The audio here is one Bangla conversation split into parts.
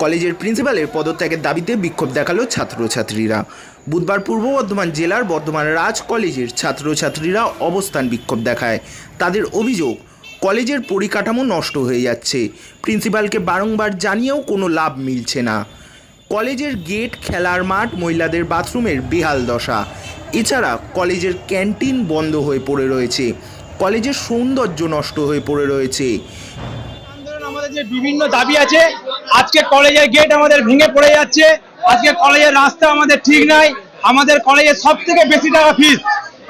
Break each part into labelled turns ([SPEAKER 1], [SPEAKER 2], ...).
[SPEAKER 1] কলেজের প্রিন্সিপালের পদত্যাগের দাবিতে বিক্ষোভ দেখাল ছাত্রছাত্রীরা। বুধবার পূর্ব বর্ধমান জেলার বর্ধমান রাজ কলেজের ছাত্রছাত্রীরা অবস্থান বিক্ষোভ দেখায়। তাদের অভিযোগ, কলেজের পরিকাঠামো নষ্ট হয়ে যাচ্ছে। প্রিন্সিপালকে বারংবার জানিয়েও কোনো লাভ মিলছে না। কলেজের গেট, খেলার মাঠ, মহিলাদের বাথরুমের বেহাল দশা। এছাড়া কলেজের ক্যান্টিন বন্ধ হয়ে পড়ে রয়েছে। কলেজের সৌন্দর্য নষ্ট হয়ে পড়ে রয়েছে।
[SPEAKER 2] আমাদের যে বিভিন্ন দাবি আছে আজকে কলেজের গেট আমাদের ভেঙে পড়ে যাচ্ছে। আজকে কলেজের রাস্তা আমাদের ঠিক নাই। আমাদের কলেজের সব থেকে বেশি টাকা ফিস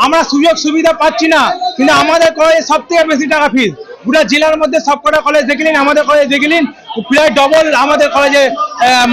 [SPEAKER 2] আমরা সুযোগ সুবিধা পাচ্ছি না, কিন্তু আমাদের কলেজের সব থেকে বেশি টাকা ফিস পুরো জেলার মধ্যে সব কটা কলেজ দেখলেন আমাদের কলেজ দেখলেন প্রায় ডবল আমাদের কলেজে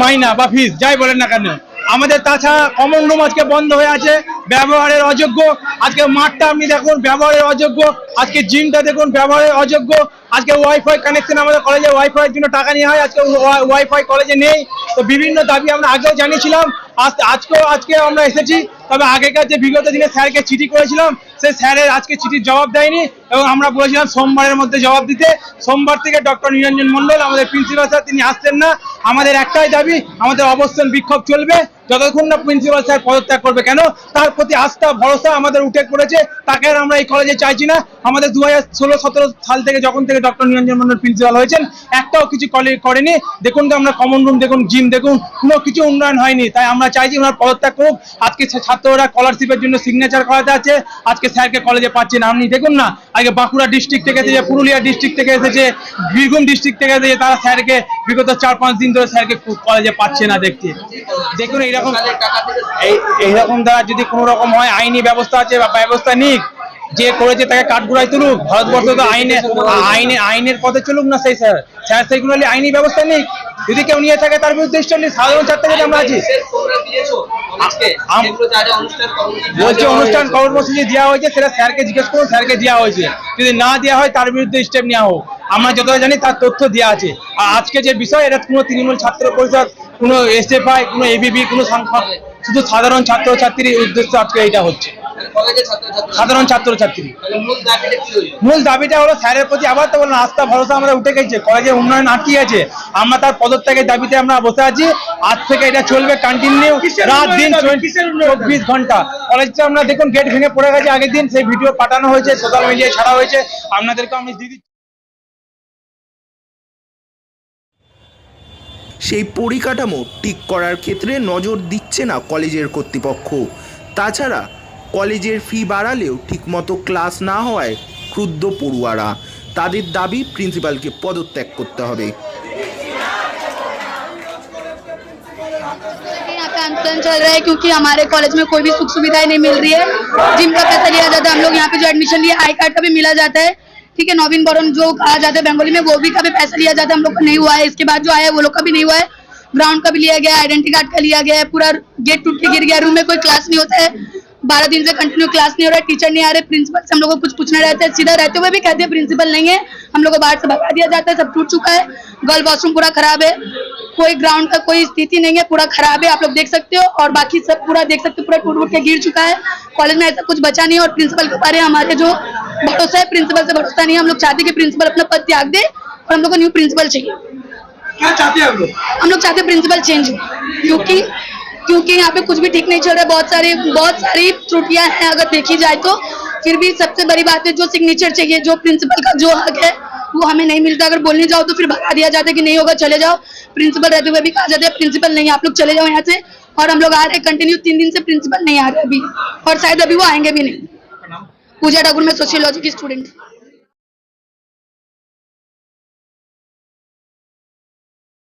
[SPEAKER 2] মাইনা বা ফিস যাই বলেন না কেন। আমাদের তাছাড়া কমন রুম আজকে বন্ধ হয়ে আছে, ব্যবহারের অযোগ্য। আজকে মাঠটা আপনি দেখুন, ব্যবহারের অযোগ্য। আজকে জিমটা দেখুন, ব্যবহারের অযোগ্য। আজকে ওয়াইফাই কানেকশন আমাদের কলেজে ওয়াইফাই এর জন্য টাকা নেওয়া হয়, আজকে ওয়াইফাই কলেজে নেই। তো বিভিন্ন দাবি আমরা আগেও জানিয়েছিলাম, আজ আজকেও আজকে আমরা এসেছি। তবে আগেকার যে বিগত দিনে স্যারকে চিঠি করেছিলাম, সেই স্যারের আজকে চিঠির জবাব দেয়নি এবং আমরা বলেছিলাম সোমবারের মধ্যে জবাব দিতে। সোমবার থেকে ডক্টর নিরঞ্জন মন্ডল আমাদের প্রিন্সিপাল স্যার তিনি আসছেন না। আমাদের একটাই দাবি, আমাদের অবস্থান বিক্ষোভ চলবে। যতক্ষণ না প্রিন্সিপাল স্যার পদত্যাগ করবে, কেন? তার প্রতি আস্থা, ভরসা আমাদের উঠে পড়েছে, তাকে আর আমরা এই কলেজে চাইছি না। আমাদের দু হাজার ষোলো, সতেরো সাল থেকে যখন থেকে ডক্টর নিরঞ্জন মন্ডল প্রিন্সিপাল হয়েছেন, একটাও কিছু কলেজ করেনি। দেখুন আমরা কমন রুম দেখুন জিম দেখুন, কোনো কিছু উন্নয়ন হয়নি। তাই আমরা চাইছি ওনার পদত্যাগ করুক। আজকে ছাত্ররা স্কলারশিপের জন্য সিগনেচার করাতে আছে। আজকে স্যারকে কলেজে পাচ্ছে না। আপনি দেখুন না, আগে বাঁকুড়া ডিস্ট্রিক্ট থেকে এসেছে, পুরুলিয়া ডিস্ট্রিক্ট থেকে এসেছে, বীরভূম ডিস্ট্রিক্ট থেকে এসেছে, তারা স্যারকে বিগত চার পাঁচ দিন ধরে স্যারকে কলেজে পাচ্ছে না দেখতে। দেখুন এই এইরকম দ্বারা যদি কোনো রকম হয় আইনি ব্যবস্থা আছে বা ব্যবস্থা নিক যে করেছে তাকে কাঠগুড়ায় তুলুক। ভারতবর্ষ তো আইনে আইনে আইনের পথে চলুক না সেই স্যার। স্যার সেইগুলো আইনি ব্যবস্থা নিক। যদি কেউ নিয়ে থাকে, তার বিরুদ্ধে স্টেপ সাধারণ যদি আমরা আছি। বলছে অনুষ্ঠান কর্মসূচি দেওয়া হয়েছে, সেটা স্যারকে জিজ্ঞেস করুন, স্যারকে দেওয়া হয়েছে। যদি না দেওয়া হয়, তার বিরুদ্ধে স্টেপ নেওয়া হোক। আমরা যতটা জানি, তার তথ্য দেওয়া আছে। আর আজকে যে বিষয়, এটা কোনো তৃণমূল ছাত্র পরিষদ, কোনো এসএফআই কোনো এবিবি কোনো সংখ্যা শুধু সাধারণ ছাত্র ছাত্রীর উদ্দেশ্যে আজকে এটা হচ্ছে। সাধারণ ছাত্র ছাত্রী মূল দাবিটা হলো? স্যারের প্রতি আবার তো বললাম আস্থা ভরসা আমাদের উঠে গেছে কলেজের উন্নয়ন আটকে গেছে আমরা তার পদত্যাগের দাবিতে আমরা বসে আছি। আজ থেকে এটা চলবে কন্টিনিউ রাত দিন চব্বিশ ঘণ্টা। কলেজটা আমরা দেখুন গেট ভেঙে পড়ে গেছে আগের দিন সেই ভিডিও পাঠানো হয়েছে সোশ্যাল মিডিয়ায় ছাড়া হয়েছে। আপনাদেরকে আমি দিয়ে দিচ্ছি।
[SPEAKER 1] সেই পরিকাঠামো ঠিক করার ক্ষেত্রে নজর দিচ্ছে না কলেজের কর্তৃপক্ষ। তাছাড়া কলেজের ফি বাড়ালেও ঠিকমতো ক্লাস না হওয়ায় ক্রুদ্ধ পড়ুয়ারা তাদের দাবি প্রিন্সিপালকে পদত্যাগ করতে হবে
[SPEAKER 3] यहाँ पे आंदोलन चल रहा है क्योंकि हमारे कॉलेज में कोई भी सुख सुविधाएं नहीं मिल रही है जिम का पैसा लिया जाता है हम लोग यहाँ पे जो एडमिशन लिया आई कार्ड का भी मिला जाता है ठीक है नवीन बरन जो कहा जाता है बंगाली में वो भी का भी पैसा लिया जाता है हम लोग का नहीं हुआ है इसके बाद जो आया है वो लोग का भी नहीं हुआ है ग्राउंड का भी लिया गया है आइडेंटिटी कार्ड का लिया गया है पूरा गेट टूट के गिर गया रूम में कोई क्लास नहीं होता है बारह दिन से कंटिन्यू क्लास नहीं हो रहा है टीचर नहीं आ रहे प्रिंसिपल से हम लोग को कुछ पूछना रहता है सीधा रहते हुए भी कहते हैं प्रिंसिपल नहीं है। हम लोग को बाहर से भगा दिया जाता है सब टूट चुका है। गर्ल वॉशरूम पूरा खराब है। कोई ग्राउंड का कोई स्थिति नहीं है पूरा खराब है आप लोग देख सकते हो। और बाकी सब पूरा देख सकते हो पूरा टूट फूट के गिर चुका है। कॉलेज में ऐसा कुछ बचा नहीं है और प्रिंसिपल के बारे में हमारे जो भरोसा है प्रिंसिपल से भरोसा नहीं है। हम लोग चाहते कि प्रिंसिपल अपना पद त्याग दे और हम लोग को न्यू प्रिंसिपल चाहिए।
[SPEAKER 2] क्या चाहते हैं आप लोग?
[SPEAKER 3] हम लोग चाहते हैं प्रिंसिपल चेंज हो क्योंकि क्योंकि यहाँ पे कुछ भी ठीक नहीं चल रहा है बहुत सारे, बहुत सारी त्रुटियाँ हैं अगर देखी जाए तो। फिर भी सबसे बड़ी बात है जो सिग्नेचर चाहिए, जो प्रिंसिपल का जो हक है, वो हमें नहीं मिलता। अगर बोलने जाओ तो फिर भगा दिया जाता है कि नहीं होगा, चले जाओ। प्रिंसिपल रहते हुए भी कहा जाता है प्रिंसिपल नहीं, आप लोग चले जाओ यहाँ से। और हम लोग आ रहे हैं कंटिन्यू तीन दिन से प्रिंसिपल नहीं आ रहे अभी। और शायद अभी वो आएँगे भी नहीं। पूजा ठाकुर, में सोशियोलॉजी की स्टूडेंट